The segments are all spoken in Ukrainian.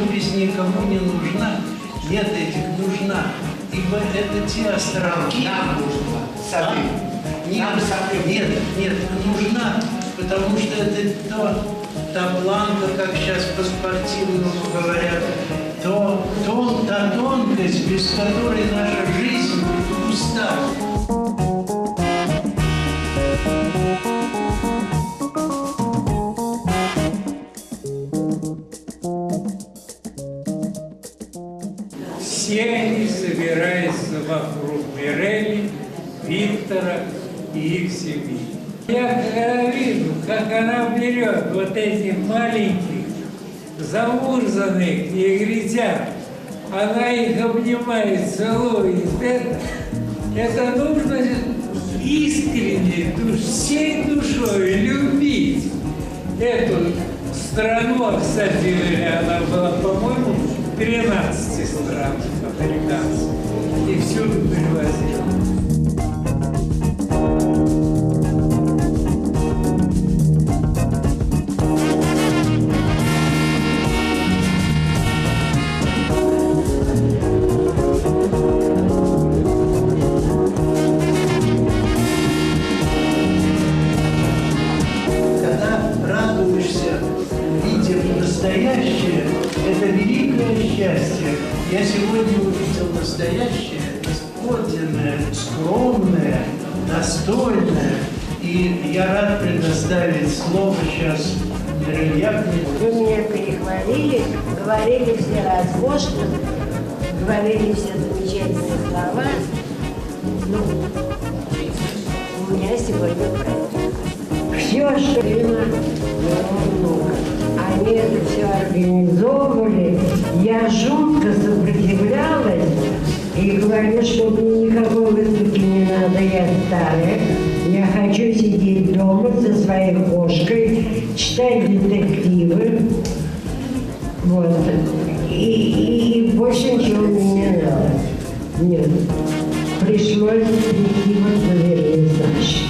живопись никому не нужна, нет этих нужна, ибо это те островки. Нам нужно самим. Нет, Нам самим. нет, нет, нужна, потому что это то, та планка, как сейчас по-спортивному говорят, то, то, та тонкость, без которой наша жизнь пуста. Все они собираются вокруг Мирели, Виктора и их семьи. Я когда вижу, как она берет вот этих маленьких, замурзанных негритят, она их обнимает, целует. Это, это нужно искренне, душ, всей душой любить эту страну, а, кстати говоря, она была, по-моему, в 13 странах американцы. Они всюду привозили. настоящее – это великое счастье, я сегодня увидел настоящее, подлинное, скромное, достойное. И я рад предоставить слово сейчас Мирельяхне. Вы меня перехвалили, говорили все роскошно, говорили все замечательные слова. Ну, у меня сегодня праздник. Все, что было много. Это все организовывали. Я жутко сопротивлялась и говорю, что мне никакой выставки не надо, я старая. Я хочу сидеть дома со своей кошкой, читать детективы. Вот. И, и- больше ничего мне не надо. Нет. Пришлось прийти в доверие Саши.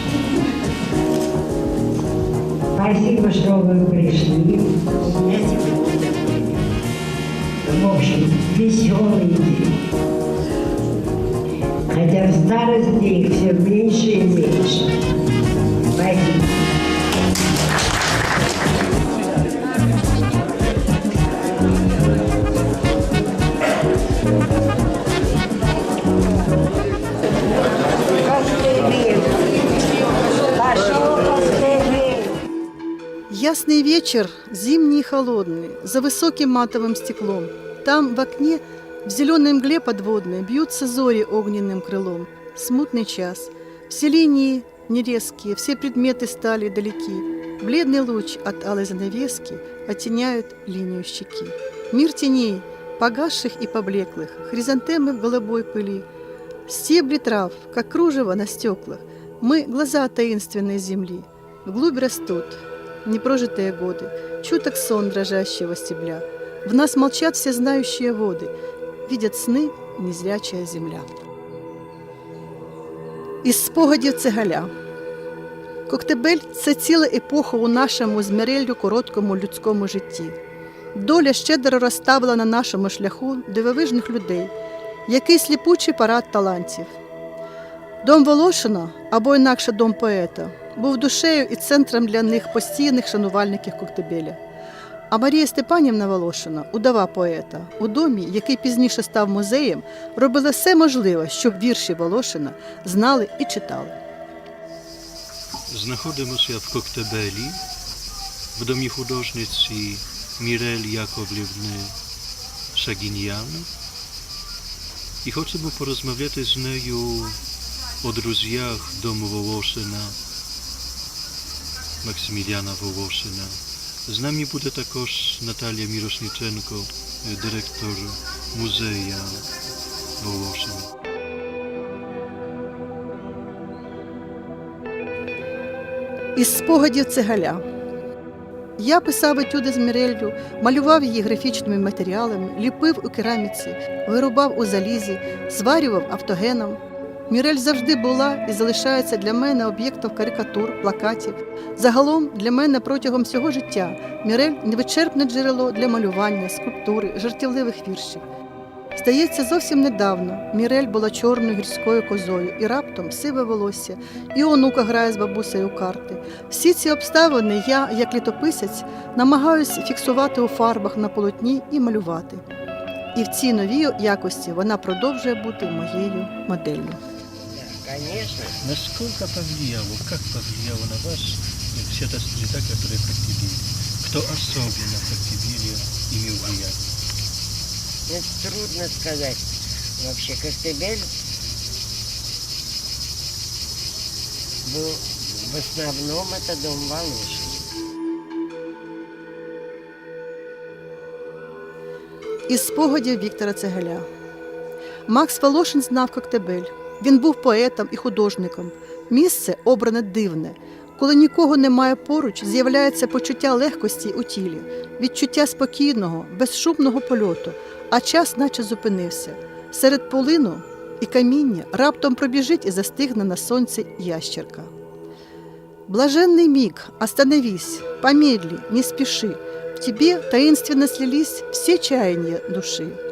Спасибо, что вы пришли. Общем, веселый. Хотя в старости их все меньше и меньше. Спасибо. Ясный вечер, зимний и холодный, за высоким матовым стеклом. Там, в окне, в зеленой мгле подводной, бьются зори огненным крылом. Смутный час. Все линии нерезкие, все предметы стали далеки. Бледный луч от алой занавески оттеняют линию щеки. Мир теней, погасших и поблеклых, хризантемы в голубой пыли. Стебли трав, как кружево на стеклах, мы — глаза таинственной земли. Вглубь растут, непрожитые годы, чуток сон дрожащего стебля. В нас молчат все знающие воды, видят сны незрячая земля. Із спогадів цегаля. Коктебель це ціла епоха у нашому з короткому людському житті. Доля щедро розставила на нашому шляху дивовижних людей, який сліпучий парад талантів. Дом Волошина, або інакше дом поета, був душею і центром для них постійних шанувальників Коктебеля. А Марія Степанівна Волошина, удова поета, у домі, який пізніше став музеєм, робила все можливе, щоб вірші Волошина знали і читали. Знаходимося в Коктебелі, в домі художниці Мірель Яковлівни Шагіньян. І хочемо порозмовляти з нею о друзях дому Волошина, Максиміліана Волошина. З нами буде також Наталія Мірошниченко, директор музею Волошина. Із спогадів цегаля. Я писав етюди з Міреллю, малював її графічними матеріалами, ліпив у кераміці, вирубав у залізі, зварював автогеном. Мірель завжди була і залишається для мене об'єктом карикатур, плакатів. Загалом для мене протягом всього життя Мірель невичерпне джерело для малювання, скульптури, жартівливих віршів. Здається, зовсім недавно Мірель була чорною гірською козою, і раптом сиве волосся, і онука грає з бабусею карти. Всі ці обставини я, як літописець, намагаюсь фіксувати у фарбах на полотні і малювати. І в цій новій якості вона продовжує бути моєю моделлю. Да, конечно. Насколько повлияло, как повлияло на вас э, вся та среда, которая в Коктебеле? Кто особенно в Коктебеле имел влияние? Это трудно сказать. Вообще, Коктебель был в основном это дом Волошин. Із спогадів Віктора Цегеля. Макс Волошин знав Коктебель. Він був поетом і художником. Місце обране дивне. Коли нікого немає поруч, з'являється почуття легкості у тілі, відчуття спокійного, безшумного польоту, а час наче зупинився. Серед полину і каміння раптом пробіжить і застигне на сонці ящерка. Блаженный миг, остановись, помедли, не спеши. В тебе таинственно слились все чаяния души.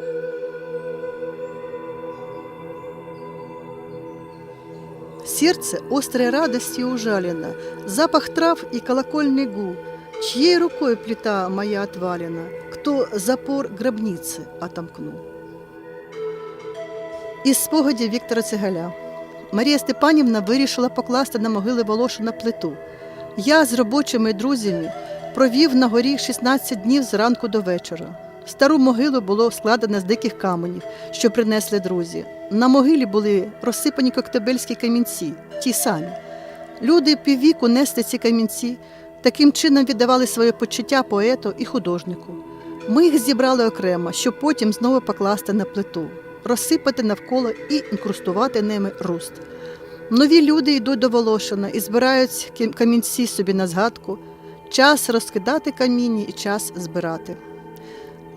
Сердце острой радостью ужалено, запах трав и колокольный гул. Чьей рукой плита моя отвалена, кто запор гробницы отомкнул. Із спогадів Віктора Цегаля. Марія Степанівна вирішила покласти на могили Волошина плиту. Я з робочими друзями провів на горі 16 днів зранку до вечора. Стару могилу було складено з диких каменів, що принесли друзі. На могилі були розсипані коктебельські камінці, ті самі. Люди піввіку несли ці камінці, таким чином віддавали своє почуття поету і художнику. Ми їх зібрали окремо, щоб потім знову покласти на плиту, розсипати навколо і інкрустувати ними руст. Нові люди йдуть до Волошина і збирають камінці собі на згадку. Час розкидати каміння і час збирати.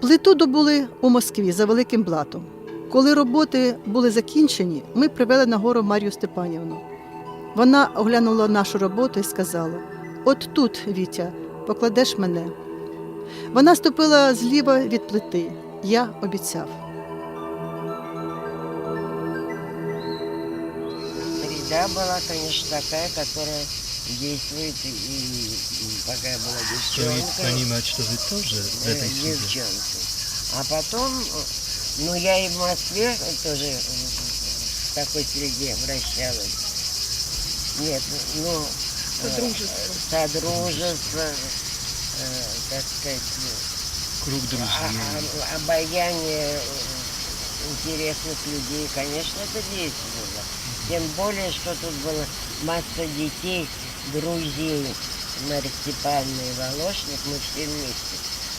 Плиту добули у Москві за великим блатом. Коли роботи були закінчені, ми привели на гору Марію Степанівну. Вона оглянула нашу роботу і сказала: От тут, Вітя, покладеш мене. Вона ступила зліва від плити. Я обіцяв. Была, конечно, такая, которая действует и, и пока я была девчонкой. понимать, что вы тоже в э, этой среде. девчонкой. А потом, э, ну я и в Москве тоже в такой среде вращалась. Нет, ну... Содружество. Содружество, э, так сказать, ну, Круг а- друзей. а- обаяние интересных людей, конечно, это действовало. Тем более, что тут была масса детей, друзей Марьи Степановны и Волошник. Мы все вместе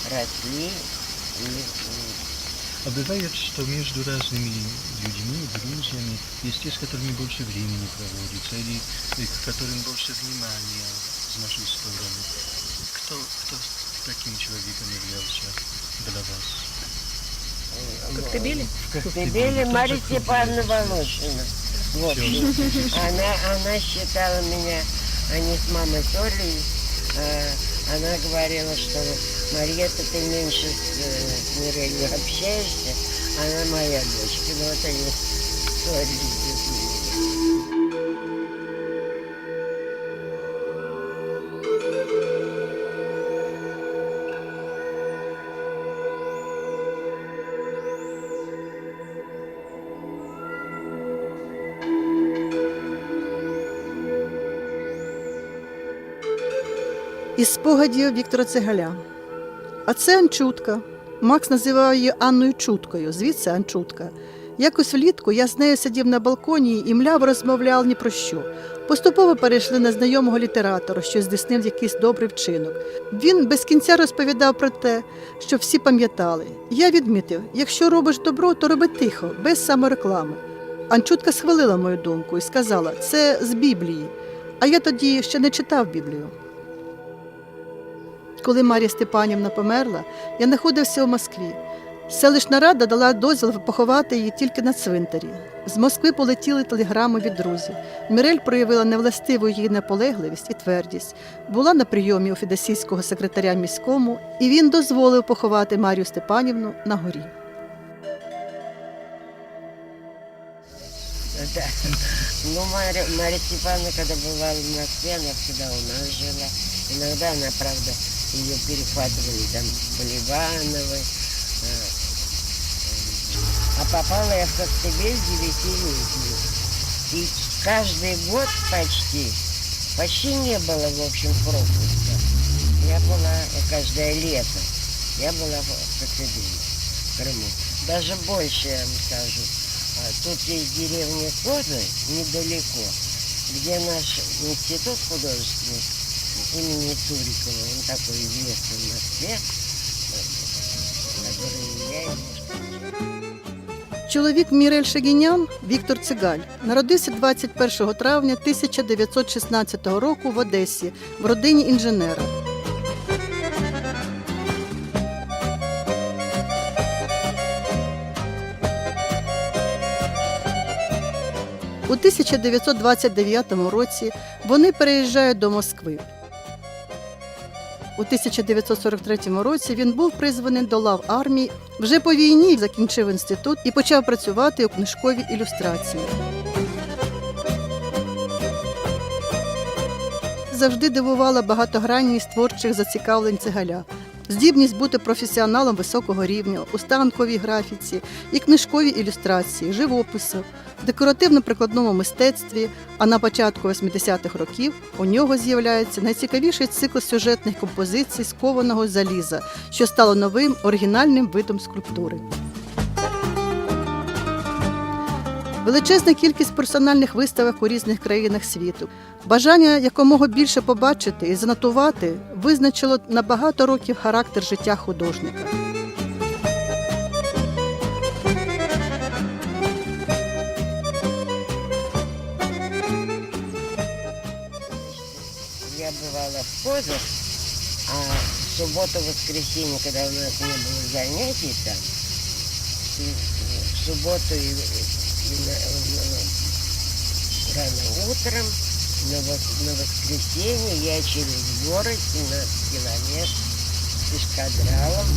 росли. И, А бывает, что между разными людьми, друзьями, есть те, с которыми больше времени проводится, или э, к которым больше внимания с нашей стороны. Кто, кто таким человеком являлся для вас? в Коктебеле Марья Степановна Волошина. В общем, она, она считала меня, они с мамой ссорились, она говорила, что Марьета, ты меньше с, э, Мирелью общаешься, она моя дочка. Ну вот они ссорились Із спогадів Віктора Цегаля. А це Анчутка. Макс називав її Анною Чуткою, звідси Анчутка. Якось влітку я з нею сидів на балконі і мляво розмовляв ні про що. Поступово перейшли на знайомого літератора, що здійснив якийсь добрий вчинок. Він без кінця розповідав про те, що всі пам'ятали. Я відмітив: якщо робиш добро, то роби тихо, без самореклами. Анчутка схвалила мою думку і сказала: це з Біблії. А я тоді ще не читав Біблію. Коли Марія Степанівна померла, я знаходився у Москві. Селищна рада дала дозвіл поховати її тільки на цвинтарі. З Москви полетіли телеграми від друзів. Мірель проявила невластиву її наполегливість і твердість. Була на прийомі у федосійського секретаря міському, і він дозволив поховати Марію Степанівну на горі. Да. Ну, Марья, Марья Степановна, когда бывала в Москве, она всегда у нас жила. Иногда она, правда, ее перехватывали там Поливановы. А, а попала я в Коктебель девятилетнюю. И каждый год почти, почти не было, в общем, пропуска. Я была каждое лето. Я была в Коктебеле, в Крыму. Даже больше, я вам скажу. А, Тут есть деревня Козы, недалеко, где наш институт художественный имени Цурикова, он такой известный в Москве, э, который я ему Чоловік Мірель Шагінян Віктор Цигаль народився 21 травня 1916 року в Одесі в родині інженера. У 1929 році вони переїжджають до Москви. У 1943 році він був призваний до лав армії. Вже по війні закінчив інститут і почав працювати у книжковій ілюстрації. Завжди дивувала багатогранність творчих зацікавлень цигаля, здібність бути професіоналом високого рівня у станковій графіці і книжковій ілюстрації, живопису, декоративно-прикладному мистецтві. А на початку 80-х років у нього з'являється найцікавіший цикл сюжетних композицій з кованого заліза, що стало новим оригінальним видом скульптури. Величезна кількість персональних виставок у різних країнах світу. Бажання якомога більше побачити і занотувати визначило на багато років характер життя художника. Я бывала в Козах, а в субботу-воскресенье, когда у нас не было занятий там, в субботу и, на- рано утром, вос- на воскресенье я через город 17 километров пешкадралом.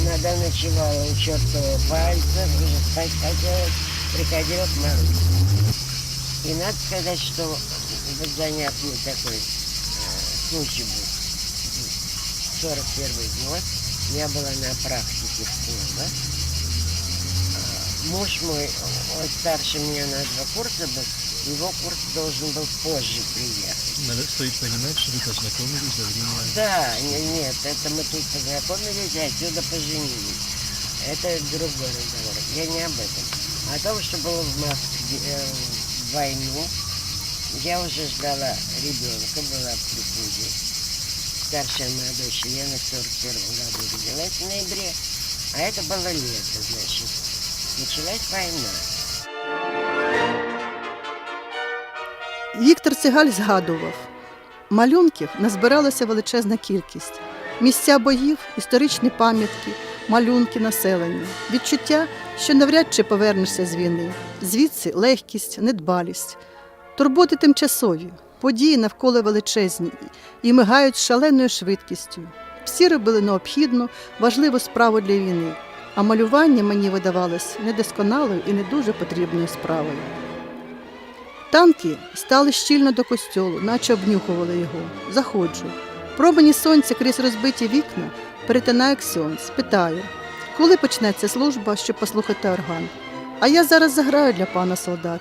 Иногда ночевала у чертова пальца, уже спать хотелось, приходила к морозу. И надо сказать, что вот занятный такой э, случай был. 41 год. Я была на практике в Кузбассе. А, Муж мой, он старше меня на два курса был, его курс должен был позже приехать. Надо стоит понимать, что вы познакомились во время... Да, не- нет, это мы тут познакомились и отсюда поженились. Это другой разговор. Я не об этом. О том, что было в Москве э, в войну. Я уже ждала ребенка, была в прикуде. Старшая моя дочь Лена в 41 году родилась в ноябре. А это было лето, значит. Началась война. Віктор Цигаль згадував, малюнків назбиралася величезна кількість. Місця боїв, історичні пам'ятки, малюнки населення, відчуття, що навряд чи повернешся з війни. Звідси легкість, недбалість. Турботи тимчасові, події навколо величезні і мигають шаленою швидкістю. Всі робили необхідну, важливу справу для війни, а малювання мені видавалось недосконалою і не дуже потрібною справою. Танки стали щільно до костьолу, наче обнюхували його. Заходжу. Промені сонця крізь розбиті вікна перетинаю ксьонс, питаю, коли почнеться служба, щоб послухати орган. А я зараз заграю для пана солдата.